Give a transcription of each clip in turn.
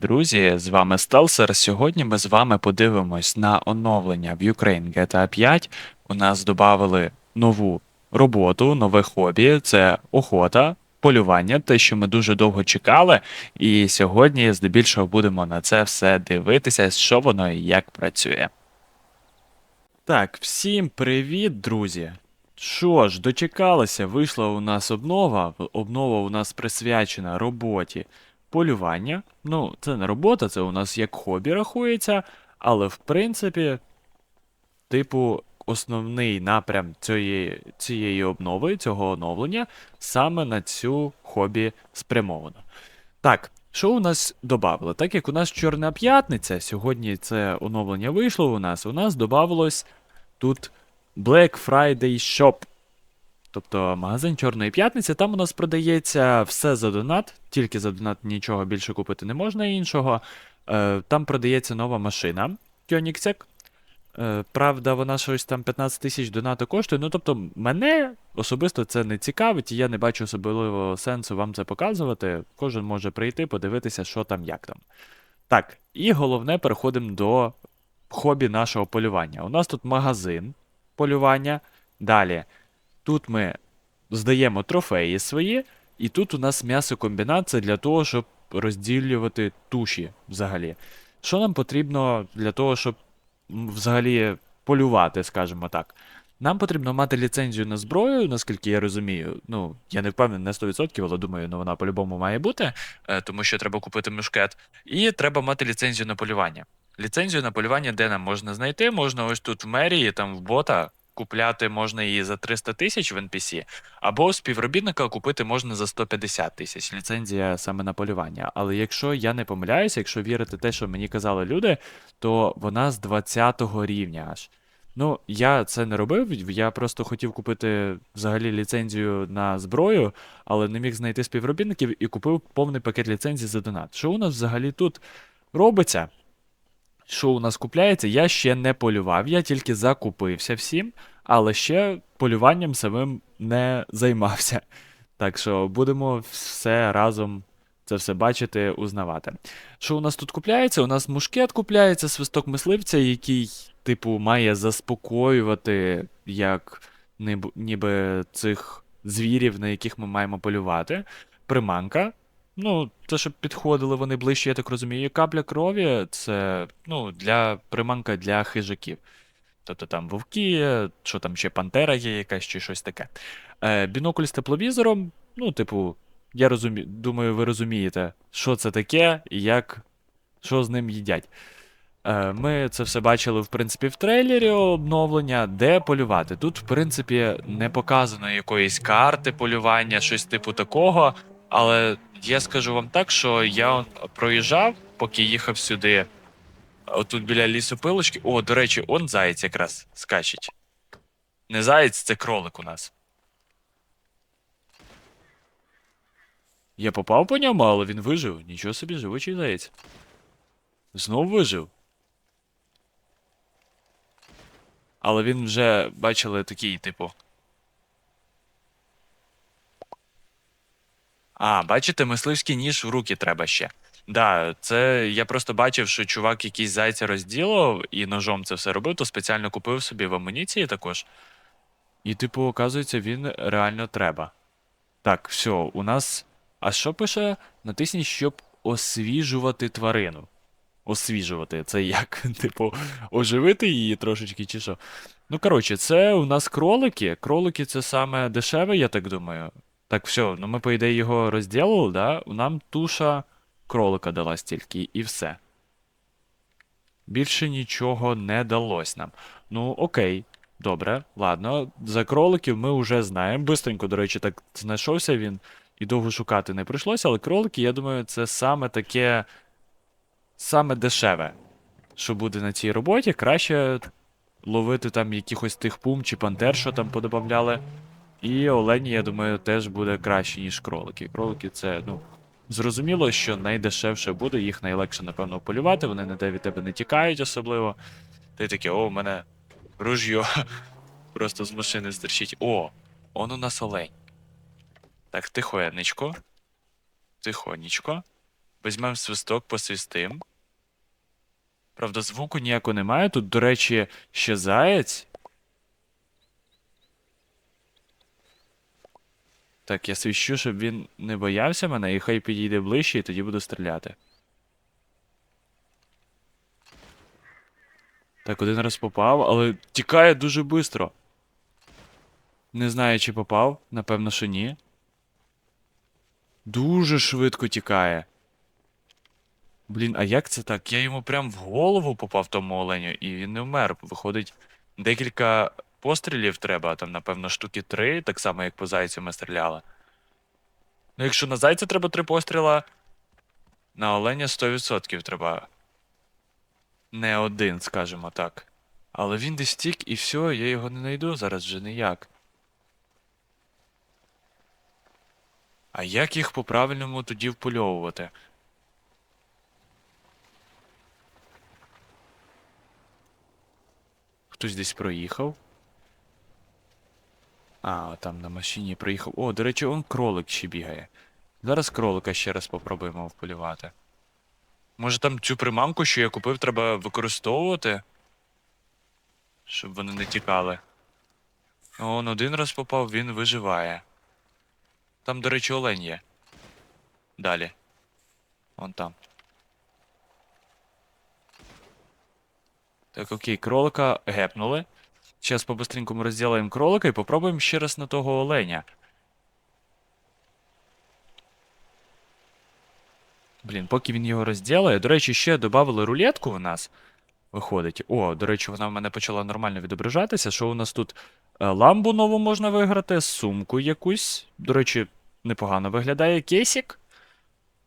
Друзі, з вами Стелсер. Сьогодні ми з вами подивимось на оновлення в Ukraine GTA 5. У нас додали нову роботу, нове хобі це охота, полювання, те, що ми дуже довго чекали. І сьогодні, здебільшого, будемо на це все дивитися, що воно і як працює. Так, всім привіт, друзі! Що ж, дочекалися, вийшла у нас обнова. Обнова у нас присвячена роботі полювання. Ну, це не робота, це у нас як хобі рахується, але в принципі, типу, основний напрям цієї, цієї обнови, цього оновлення, саме на цю хобі спрямовано. Так, що у нас додали? Так як у нас Чорна п'ятниця, сьогодні це оновлення вийшло у нас, у нас додавалось тут Black Friday Shop. Тобто магазин Чорної п'ятниці, там у нас продається все за донат, тільки за донат нічого більше купити не можна іншого. Е, там продається нова машина Koenigsegg. Е, правда, вона щось там 15 тисяч донату коштує. Ну, тобто, мене особисто це не цікавить, і я не бачу особливого сенсу вам це показувати. Кожен може прийти, подивитися, що там, як там. Так, і головне, переходимо до хобі нашого полювання. У нас тут магазин полювання. Далі. Тут ми здаємо трофеї свої, і тут у нас м'ясокомбінат це для того, щоб розділювати туші взагалі. Що нам потрібно для того, щоб взагалі полювати, скажімо так? Нам потрібно мати ліцензію на зброю, наскільки я розумію. Ну, я не впевнений на 100%, але думаю, ну вона по-любому має бути, е, тому що треба купити мушкет. І треба мати ліцензію на полювання. Ліцензію на полювання, де нам можна знайти? Можна ось тут в мерії, там в бота. Купляти можна її за 300 тисяч в NPC, або співробітника купити можна за 150 тисяч. Ліцензія саме на полювання. Але якщо я не помиляюся, якщо вірити те, що мені казали люди, то вона з 20-го рівня аж. Ну, я це не робив, я просто хотів купити взагалі ліцензію на зброю, але не міг знайти співробітників і купив повний пакет ліцензій за донат. Що у нас взагалі тут робиться? Що у нас купляється, я ще не полював, я тільки закупився всім, але ще полюванням самим не займався. Так що будемо все разом це все бачити, узнавати. Що у нас тут купляється? У нас мушкет купляється, свисток мисливця, який, типу, має заспокоювати як ніби цих звірів, на яких ми маємо полювати. Приманка. Ну, це щоб підходили вони ближче, я так розумію. Капля крові це ну, для приманка для хижаків. Тобто там вовки, що там ще пантера є якась чи щось таке. Е, бінокль з тепловізором, ну, типу, я розумі... думаю, ви розумієте, що це таке і як, що з ним їдять. Е, Ми це все бачили, в принципі, в трейлері обновлення, де полювати. Тут, в принципі, не показано якоїсь карти полювання, щось типу такого. Але я скажу вам так, що я проїжджав, поки їхав сюди. Отут біля лісопилочки. О, до речі, он заєць якраз скачить. Не заєць, це кролик у нас. Я попав по ньому, але він вижив. Нічого собі, живучий заєць. Знов вижив. Але він вже, бачили, такий, типу. А, бачите, мисливський ніж в руки треба ще. Да, це я просто бачив, що чувак якийсь зайця розділив і ножом це все робив, то спеціально купив собі в амуніції також. І, типу, оказується, він реально треба. Так, все, у нас. А що пише? Натисніть, щоб освіжувати тварину. Освіжувати, це як? Типу, оживити її трошечки чи що? Ну, коротше, це у нас кролики. Кролики це саме дешеве, я так думаю. Так, все, ну ми, по ідеї, його розділили, да? Нам туша кролика дала стільки, і все. Більше нічого не далось нам. Ну, окей, добре, ладно. За кроликів ми вже знаємо. Бистренько, до речі, так знайшовся він, і довго шукати не прийшлося, але кролики, я думаю, це саме таке. Саме дешеве, що буде на цій роботі. Краще ловити там якихось тих пум чи пантер, що там подобавляли. І олені, я думаю, теж буде краще, ніж кролики. Кролики це, ну, зрозуміло, що найдешевше буде, їх найлегше, напевно, полювати, вони ніде від тебе не тікають особливо. Ти таке, о, у мене ружьо просто з машини стерчить. О, он у нас олень. Так, тихонечко. Тихонечко. Візьмемо свисток, посвістим. Правда, звуку ніякого немає. Тут, до речі, ще заєць. Так, я свищу, щоб він не боявся мене, і хай підійде ближче, і тоді буду стріляти. Так, один раз попав, але тікає дуже швидко. Не знаю, чи попав, напевно, що ні. Дуже швидко тікає. Блін, а як це так? Я йому прям в голову попав тому оленю, і він не вмер. Виходить, декілька пострілів треба, там, напевно, штуки три, так само, як по зайцю ми стріляли. Ну, якщо на зайця треба три постріла, на оленя 100% треба. Не один, скажімо так. Але він десь тік, і все, я його не знайду зараз вже ніяк. А як їх по-правильному тоді впольовувати? Хтось десь проїхав. А, там на машині проїхав. О, до речі, он кролик ще бігає. Зараз кролика ще раз попробуємо вполювати. Може там цю приманку, що я купив, треба використовувати? Щоб вони не тікали. Он один раз попав, він виживає. Там, до речі, олень є. Далі. Вон там. Так, окей, кролика гепнули. Зараз по-быстренькому розділаємо кролика і попробуємо ще раз на того оленя. Блін, поки він його розділає. До речі, ще додали рулетку у нас. Виходить. О, до речі, вона в мене почала нормально відображатися. Що у нас тут е, ламбу нову можна виграти, сумку якусь. До речі, непогано виглядає. Кейсик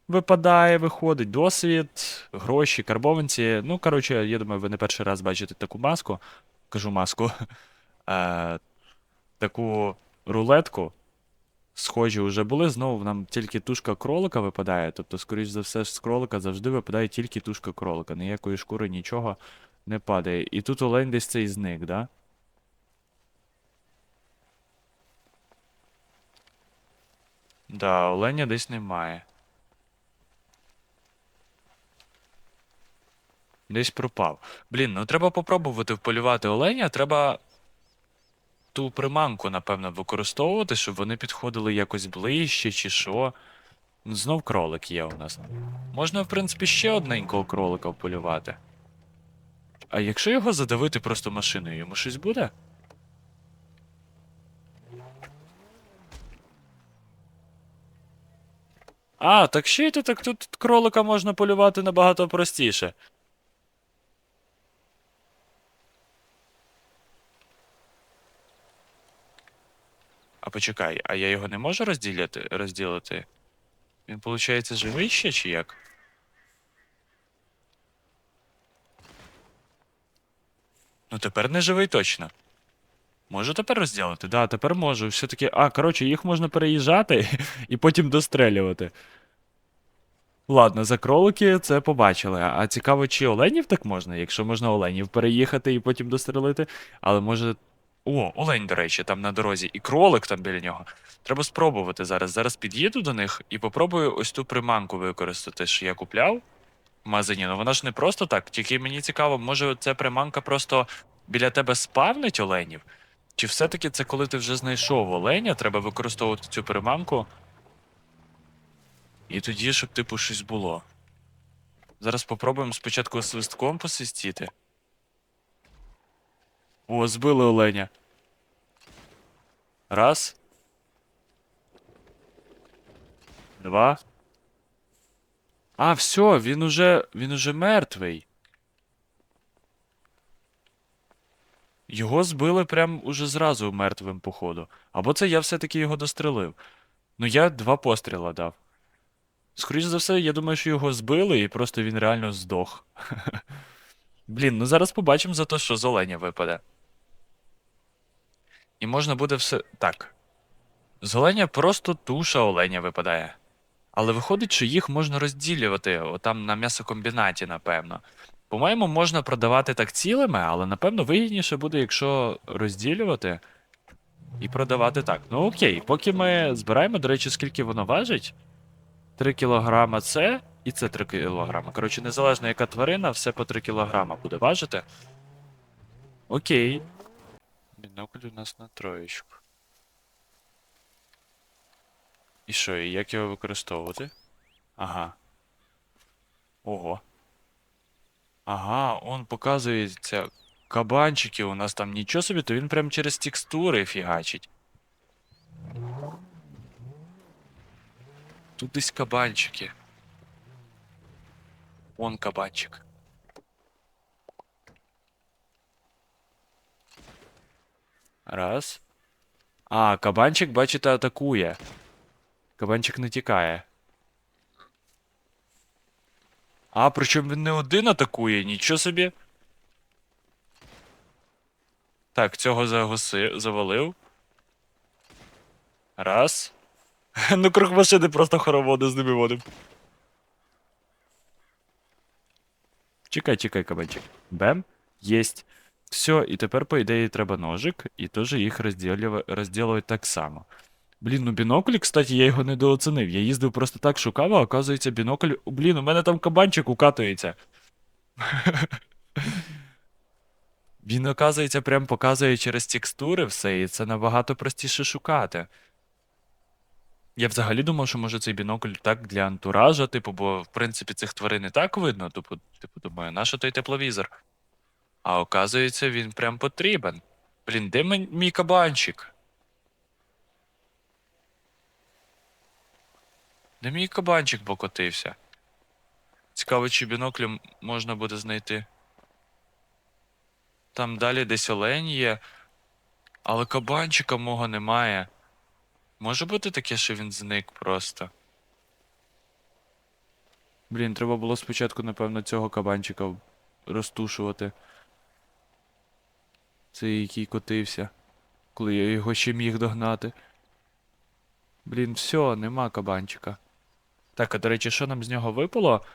випадає, виходить, досвід, гроші, карбованці. Ну, коротше, я думаю, ви не перший раз бачите таку маску. Кажу маску. Е, таку рулетку. Схожі вже були. Знову нам тільки тушка кролика випадає. Тобто, скоріш за все, з кролика завжди випадає тільки тушка кролика. Ніякої шкури, нічого не падає. І тут олень десь цей зник, да? Да, оленя десь немає. Десь пропав. Блін, ну треба попробувати вполювати оленя, треба ту приманку, напевно, використовувати, щоб вони підходили якось ближче чи що. Ну, Знов кролик є у нас. Можна, в принципі, ще одненького кролика вполювати. А якщо його задавити просто машиною, йому щось буде? А, так ще й то так тут кролика можна полювати набагато простіше. Почекай, а я його не можу розділяти, розділити? Він, виходить, живий ще чи як? Ну тепер не живий точно. Можу тепер розділити? Да, тепер можу. Все-таки. А, коротше, їх можна переїжджати і потім дострелювати. Ладно, за кролики це побачили. А цікаво, чи оленів так можна, якщо можна оленів переїхати і потім дострелити. Але може. О, олень, до речі, там на дорозі, і кролик там біля нього. Треба спробувати зараз. Зараз під'їду до них і попробую ось ту приманку використати, що я купляв в магазині. Ну вона ж не просто так. Тільки мені цікаво, може ця приманка просто біля тебе спавнить оленів? Чи все-таки це коли ти вже знайшов оленя, треба використовувати цю приманку? І тоді, щоб, типу, щось було. Зараз попробуємо спочатку свистком посвистіти. О, збили оленя. Раз. Два. А, все, він уже. він уже мертвий. Його збили прям уже зразу мертвим, походу. Або це я все-таки його дострелив. Ну, я два постріла дав. Скоріше за все, я думаю, що його збили і просто він реально здох. Блін, ну зараз побачимо за те, що з оленя випаде. І можна буде все. Так. З оленя просто туша оленя випадає. Але виходить, що їх можна розділювати отам на м'ясокомбінаті, напевно. По-моєму, можна продавати так цілими, але напевно вигідніше буде, якщо розділювати і продавати так. Ну окей, поки ми збираємо, до речі, скільки воно важить. 3 кілограма це І це 3 кілограми. Коротше, незалежно яка тварина, все по 3 кілограма буде важити. Окей. Бінокль у нас на троєчку. І що, і як його використовувати? Ага. Ого. Ага, он показується. Кабанчики у нас там нічого собі, то він прям через текстури фігачить. Тут десь кабанчики. Вон кабанчик. Раз. А, кабанчик, бачите, атакує. Кабанчик не тікає. А, причому він не один атакує, нічого собі. Так, цього загуси... завалив. Раз. ну, круг машини просто хороводи з ними водим. Чекай, чекай, кабанчик. Бем. Єсть. Все, і тепер, по ідеї, треба ножик, і теж їх розділюва- розділувати так само. Блін, ну бінокль, кстати, я його недооцінив. Я їздив просто так шукав, а оказується бінокль. Блін, у мене там кабанчик укатується. Він, оказується, прям показує через текстури все, і це набагато простіше шукати. Я взагалі думав, що може цей бінокль так для антуража, типу, бо в принципі цих тварин і так видно. Типу, типу думаю, нащо той тепловізор? А оказується, він прям потрібен. Блін, де мій, кабанчик? Де мій кабанчик покотився? Цікаво, чи біноклем можна буде знайти. Там далі десь олень є, але кабанчика мого немає. Може бути таке, що він зник просто. Блін, треба було спочатку, напевно, цього кабанчика розтушувати. Цей, який котився, коли я його ще міг догнати. Блін, все, нема кабанчика. Так, а до речі, що нам з нього випало?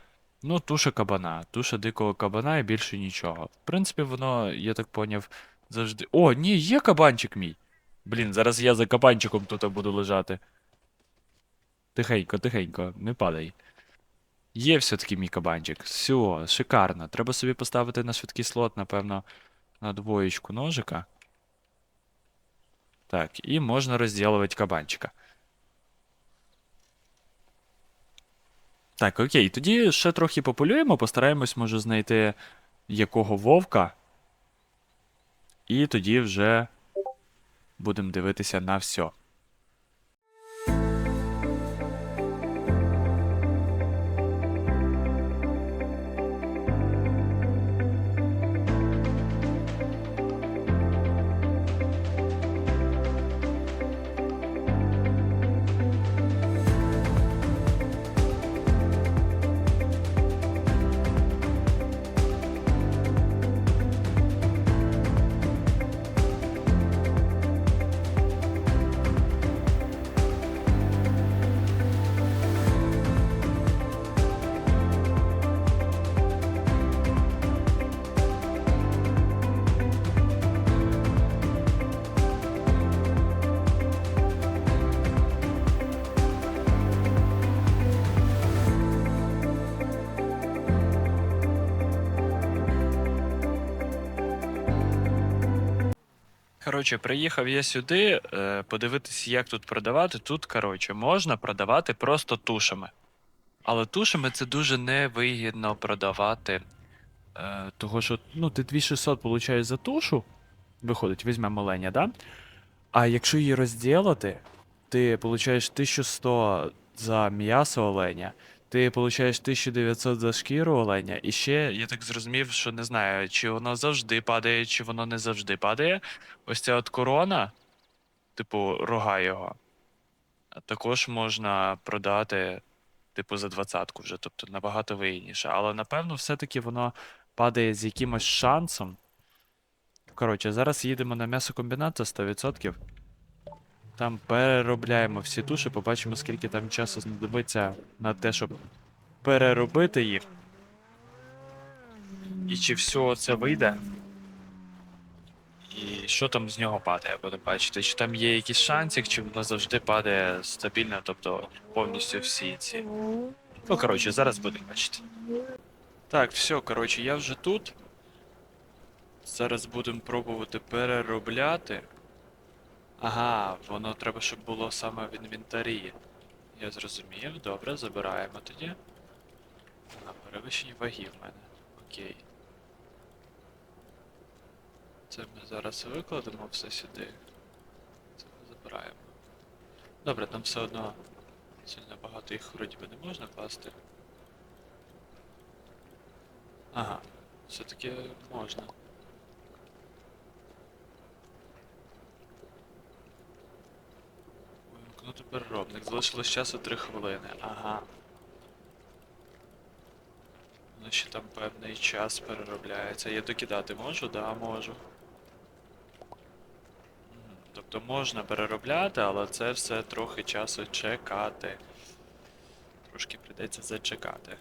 Ну, туша кабана, туша дикого кабана і більше нічого. В принципі, воно, я так поняв, завжди. О, ні, є кабанчик мій. Блін, зараз я за кабанчиком тут буду лежати. Тихенько, тихенько, не падай. Є все-таки мій кабанчик. Все, шикарно. Треба собі поставити на швидкий слот, напевно, на двоєчку ножика. Так, і можна разделывать кабанчика. Так, окей, тоді ще трохи пополюємо, постараємось, може, знайти якого вовка. І тоді вже будемо дивитися на все. Коротше, приїхав я сюди е, подивитися, як тут продавати. Тут, коротше, можна продавати просто тушами. Але тушами це дуже невигідно продавати. Е, того, що ну, ти 2600 получаєш за тушу. Виходить, візьмемо оленя, да? А якщо її розділити, ти получаєш 1100 за м'ясо оленя, ти получаєш 1900 за шкіру оленя, і ще я так зрозумів, що не знаю, чи воно завжди падає, чи воно не завжди падає. Ось ця от корона, типу, рога його, також можна продати, типу, за двадцятку вже, тобто набагато вигідніше. Але напевно, все-таки воно падає з якимось шансом. Коротше, зараз їдемо на м'ясокомбінат за 100%. Там переробляємо всі туші, побачимо, скільки там часу знадобиться на те, щоб переробити їх. І чи все це вийде? І що там з нього падає, будемо бачити. Чи там є якийсь шансик, чи воно завжди падає стабільно, тобто повністю всі ці Ну, коротше, зараз будемо бачити. Так, все, коротше, я вже тут. Зараз будемо пробувати переробляти. Ага, воно треба, щоб було саме в інвентарі. Я зрозумів, добре, забираємо тоді. А, перевищені ваги в мене. Окей. Це ми зараз викладемо все сюди. Це ми забираємо. Добре, там все одно сильно багато їх вроді би не можна класти. Ага, все-таки можна. Переробник. Залишилось часу 3 хвилини. Ага. Ну ще там певний час переробляється. Я докидати можу? Да, можу. Тобто можна переробляти, але це все трохи часу чекати. Трошки прийдеться зачекати.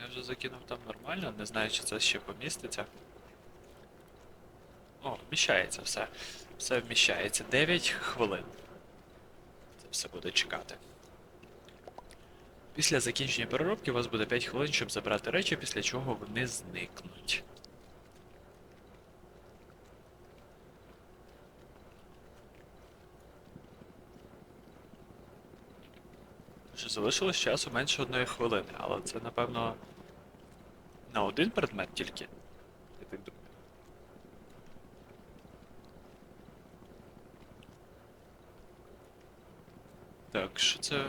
Я вже закинув там нормально, не знаю, чи це ще поміститься. О, вміщається все. Все вміщається. 9 хвилин. Це все буде чекати. Після закінчення переробки у вас буде 5 хвилин, щоб забрати речі, після чого вони зникнуть. Що залишилось часу менше одної хвилини, але це, напевно, на один предмет тільки. Я так думаю. Що це.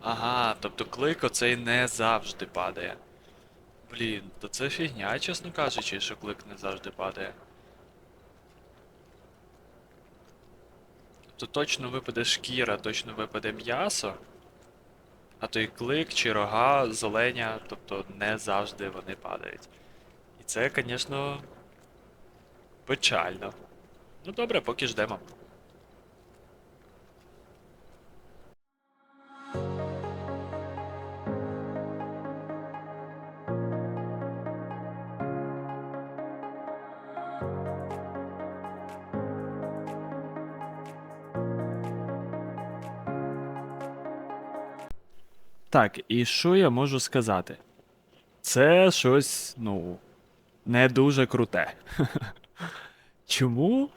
Ага, тобто клик оцей не завжди падає. Блін, то це фігня, чесно кажучи, що клик не завжди падає. Тобто точно випаде шкіра, точно випаде м'ясо. А той клик чи рога, зеленя, тобто не завжди вони падають. І це, звісно, печально. Ну добре, поки ждемо. Так, і що я можу сказати? Це щось, ну, не дуже круте. Чому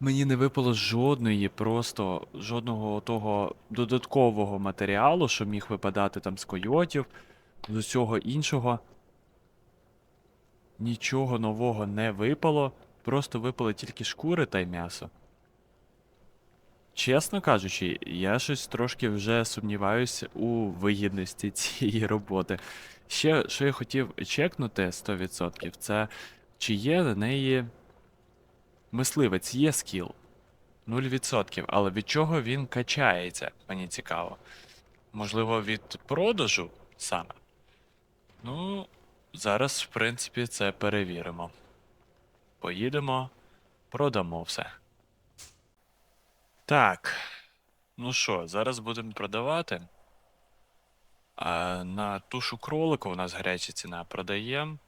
мені не випало жодної, просто жодного того додаткового матеріалу, що міг випадати там з койотів, з усього іншого? Нічого нового не випало, просто випали тільки шкури та й м'ясо. Чесно кажучи, я щось трошки вже сумніваюся у вигідності цієї роботи. Ще, що я хотів чекнути 100%, це чи є на неї мисливець, є скіл. 0%, але від чого він качається, мені цікаво. Можливо, від продажу саме. Ну, зараз, в принципі, це перевіримо. Поїдемо, продамо все. Так. Ну що, зараз будемо продавати. А на тушу кролика у нас гаряча ціна продаємо.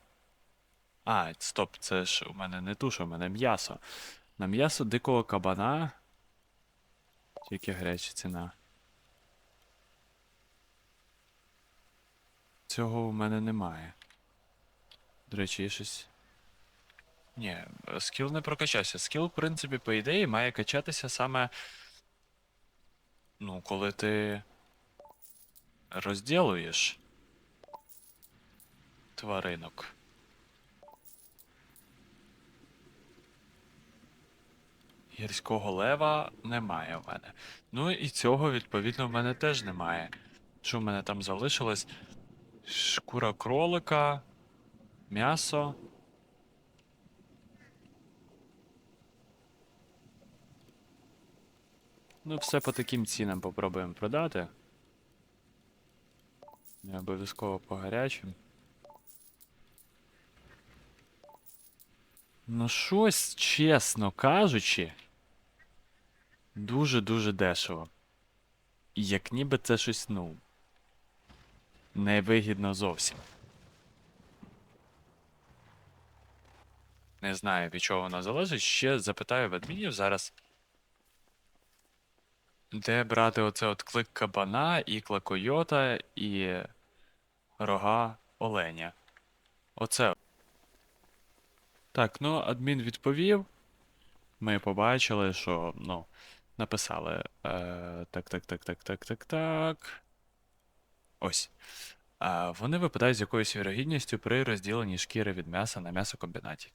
А, стоп, це ж у мене не туша, у мене м'ясо. На м'ясо дикого кабана. Тільки гаряча ціна. Цього у мене немає. До речі, є щось. Ні, скіл не прокачався. Скіл, в принципі, по ідеї, має качатися саме. Ну, коли ти розділуєш тваринок. Гірського лева немає в мене. Ну і цього, відповідно, в мене теж немає. Що в мене там залишилось? Шкура кролика, м'ясо. Ну, все по таким цінам попробуємо продати. Не обов'язково по гарячим. Ну, щось, чесно кажучи, дуже-дуже дешево. Як ніби це щось, ну. Невигідно зовсім. Не знаю, від чого воно залежить. Ще запитаю в адмінів зараз. Де брати оце от клик кабана, ікла койота і рога оленя. Оце. Так, ну, адмін відповів. Ми побачили, що, ну, написали. Е, так, так, так, так, так, так, так. Ось. А вони випадають з якоюсь вірогідністю при розділенні шкіри від м'яса на м'ясокомбінаті.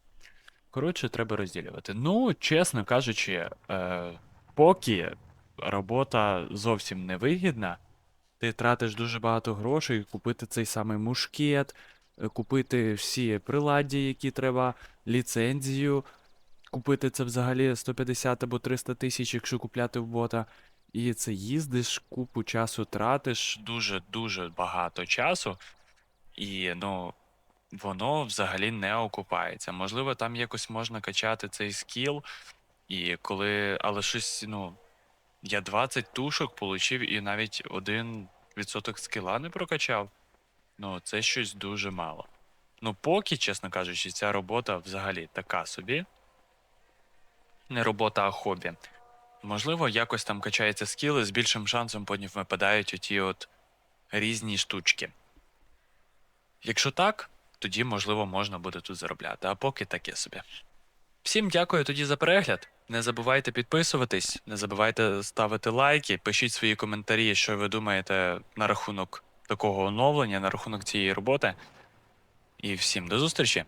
Коротше, треба розділювати. Ну, чесно кажучи, е, поки робота зовсім не вигідна, ти тратиш дуже багато грошей купити цей самий мушкет, е, купити всі приладдя, які треба, ліцензію, купити це взагалі 150 або 300 тисяч, якщо купляти в бота. І це їздиш, купу часу тратиш, дуже-дуже багато часу. І, ну, воно взагалі не окупається. Можливо, там якось можна качати цей скіл, і коли. Але щось, ну. Я 20 тушок получив і навіть 1% скіла не прокачав. Ну, це щось дуже мало. Ну, поки, чесно кажучи, ця робота взагалі така собі. Не робота, а хобі. Можливо, якось там качається скіл і з більшим шансом потім випадають оті от різні штучки. Якщо так, тоді, можливо, можна буде тут заробляти, а поки таке собі. Всім дякую тоді за перегляд. Не забувайте підписуватись, не забувайте ставити лайки, пишіть свої коментарі, що ви думаєте на рахунок такого оновлення, на рахунок цієї роботи. І всім до зустрічі!